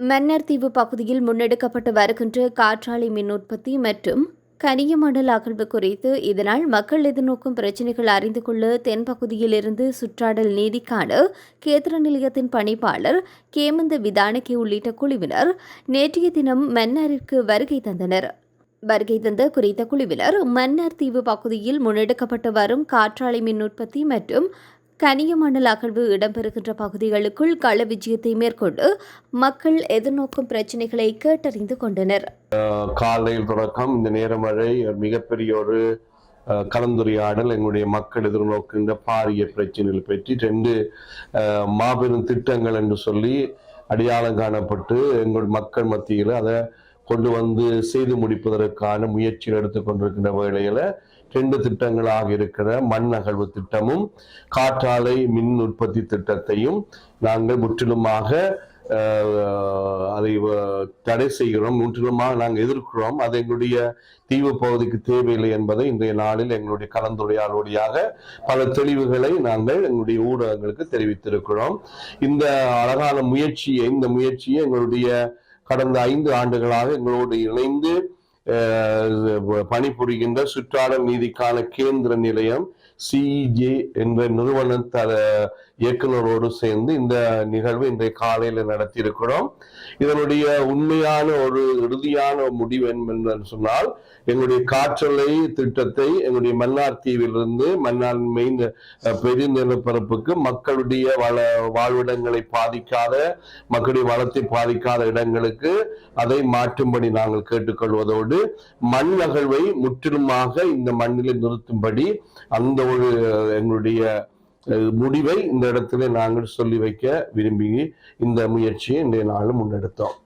மன்னர் தீவு பகுதியில் முன்னெடுக்கப்பட்டு வருகின்ற காற்றாலை மின் உற்பத்தி மற்றும் கனியமணல் அகழ்வு குறித்து இதனால் மக்கள் எதிர்நோக்கும் பிரச்சினைகள் அறிந்து கொள்ள தென்பகுதியிலிருந்து சுற்றாடல் நீதிக்கான கேத்திர நிலையத்தின் பணிப்பாளர் கேமந்த விதானகே உள்ளிட்ட குழுவினர் நேற்றைய தினம் மன்னாரிற்கு வருகை தந்தனர். வருகை தந்த குறித்த குழுவினர் மன்னார் தீவு பகுதியில் முன்னெடுக்கப்பட்டு வரும் காற்றாலை மின் உற்பத்தி மற்றும் கனியமணல் அகழ்வு இடம்பெறுகின்ற பகுதிகளுக்குள் கள விஜயத்தை மேற்கொண்டு மக்கள் எதிர்நோக்கும் பிரச்சினைகளை கேட்டறிந்து கொண்டனர். காலையில் தொடக்கம் இந்த நேரம் வரை மிகப்பெரிய ஒரு கலந்துரையாடல். எங்களுடைய மக்கள் எதிர்நோக்கின்ற பாரிய பிரச்சனைகள் பற்றி ரெண்டு மாபெரும் திட்டங்கள் என்று சொல்லி அடையாளம் காணப்பட்டு எங்கள் மக்கள் மத்தியில் அதை கொண்டு வந்து செய்து முடிப்பதற்கான முயற்சிகள் எடுத்துக்கொண்டிருக்கின்ற வேளையில ரெண்டு திட்டங்களாக இருக்கிற மண் அகழ்வு திட்டமும் காற்றாலை மின் உற்பத்தி திட்டத்தையும் நாங்கள் முற்றிலுமாக அதை தடை செய்கிறோம். முற்றிலுமாக நாங்கள் எதிர்க்கிறோம். அது எங்களுடைய தீவு பகுதிக்கு தேவையில்லை என்பதை இன்றைய நாளில் எங்களுடைய கலந்துரையாடலுடையாக பல தெளிவுகளை நாங்கள் எங்களுடைய ஊடகங்களுக்கு தெரிவித்திருக்கிறோம். இந்த அழகான முயற்சியை இந்த முயற்சியை எங்களுடைய கடந்த ஐந்து ஆண்டுகளாக எங்களோடு இணைந்து அஹ், பணிபுரிகின்ற சுற்றாடல் நீதிக்கான கேந்திர நிலையம் சிஇஜே என்ற நிறுவனம் த இயக்குனரோடு சேர்ந்து இந்த நிகழ்வு இன்றைய காலையில் நடத்தியிருக்கிறோம். இதனுடைய உண்மையான ஒரு இறுதியான முடிவு என்னென்னு சொன்னால் எங்களுடைய காற்றலை திட்டத்தை எங்களுடைய மன்னார் தீவிலிருந்து மன்னார் மெயின் மக்களுடைய வள வாழ்விடங்களை பாதிக்காத மக்களுடைய வளத்தை பாதிக்காத இடங்களுக்கு அதை மாற்றும்படி நாங்கள் கேட்டுக்கொள்வதோடு மண் நகழ்வை முற்றிலுமாக இந்த மண்ணில் நிறுத்தும்படி அந்த ஒரு எங்களுடைய முடிவை இந்த இடத்துல நாங்கள் சொல்லி வைக்க விரும்பி இந்த முயற்சியை இன்றைய நாளும் முன்னெடுத்தோம்.